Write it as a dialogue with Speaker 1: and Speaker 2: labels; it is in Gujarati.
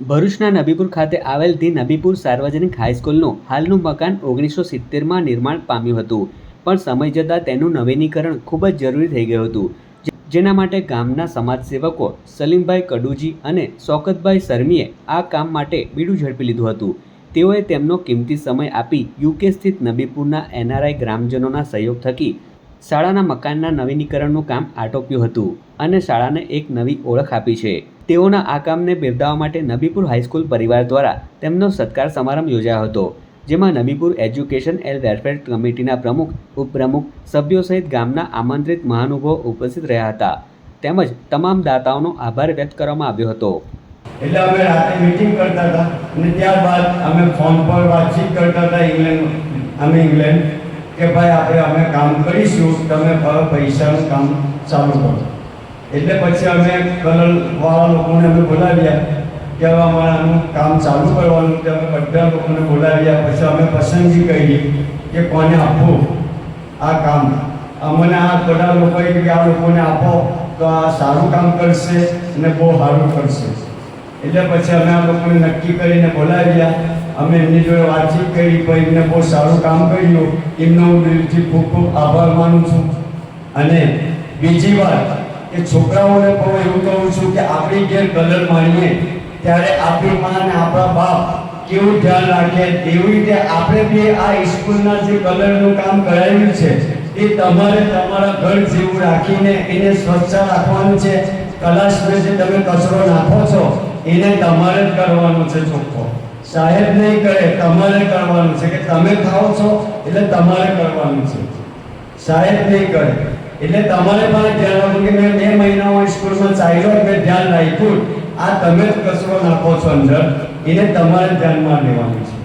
Speaker 1: ભરૂચના નબીપુર ખાતે આવેલ ધી નબીપુર સાર્વજનિક હાઈસ્કૂલનું હાલનું મકાન ઓગણીસો સિત્તેરમાં નિર્માણ પામ્યું હતું. પણ સમય જતાં તેનું નવીનીકરણ ખૂબ જ જરૂરી થઈ ગયું હતું. જેના માટે ગામના સમાજસેવકો સલીમભાઈ કડુજી અને શોકતભાઈ શર્મીએ આ કામ માટે બીડું ઝડપી લીધું હતું. તેઓએ તેમનો કિંમતી સમય આપી યુકે સ્થિત નબીપુરના એનઆરઆઈ ગ્રામજનોના સહયોગ થકી શાળાના મકાનના નવીનીકરણનું કામ આટોપ્યું હતું અને શાળાને એક નવી ઓળખ આપી છે. તેઓના આ કામને બિરદાવવા માટે નબીપુર હાઈસ્કૂલ પરિવાર દ્વારા તેમનો સત્કાર સમારંભ યોજાયો હતો, જેમાં નબીપુર એજ્યુકેશન એન્ડ વેલફેર કમિટીના પ્રમુખ, ઉપપ્રમુખ, સભ્યો સહિત ગામના આમંત્રિત મહાનુભાવો ઉપસ્થિત રહ્યા હતા. તેમજ તમામ દાતાઓનો આભાર વ્યક્ત કરવામાં આવ્યો હતો.
Speaker 2: એટલે અમે રાતે મીટિંગ કરતા હતા અને ત્યારબાદ અમે ફોન પર વાતચીત કરતા હતા ઇંગ્લેન્ડ અમે ઇંગ્લેન્ડ કે ભાઈ, આપણે અમે કામ કરીશું, તમે પૈસાનું કામ ચાલુ કરો. એટલે પછી અમે કલરવાળા લોકોને અમે બોલાવ્યા કે હવે અમારે આનું કામ ચાલુ કરવાનું કે અમે બધા લોકોને બોલાવ્યા. પછી અમે પસંદગી કરી કે કોને આપવું આ કામ. અમને આ બધા લોકોએ કે આ લોકોને આપો તો આ સારું કામ કરશે અને બહુ સારું કરશે. એટલે પછી અમે આ લોકોને નક્કી કરીને બોલાવ્યા. અમે એમની જોડે વાતચીત કરી પણ એમને બહુ સારું કામ કર્યું. એમનો હું દિલથી ખૂબ ખૂબ આભાર માનું છું. અને બીજી વાત કે છોકરાઓને પણ એવું કહું છું કે આપણી ઘેર કલર માણીએ. ત્યારે આપણી માં અને આપણા બાપ કેવું ધ્યાન રાખે તેવી રીતે આપણે બી આ સ્કૂલના જે કલરનું કામ કરાવ્યું છે, એ તમારે તમારા ઘર જેવું રાખીને એને સ્વચ્છ રાખવાનું છે. કલાશમાં જે તમે કચરો નાખો છો એને તમારે જ કરવાનું છે ચોખ્ખો. સાહેબ નહીં કરે તમારે કરવાનું છે કે તમે ખાઓ છો એટલે તમારે કરવાનું છે. સાહેબ નહીં કરે એટલે તમારે પણ ધ્યાન રાખવું કે મેં બે મહિનાઓ સ્કૂલમાં ચાલ્યો મેં ધ્યાન રાખ્યું. આ તમે જ કચરો નાખો છો અંદર, એને તમારે ધ્યાનમાં લેવાનું છે.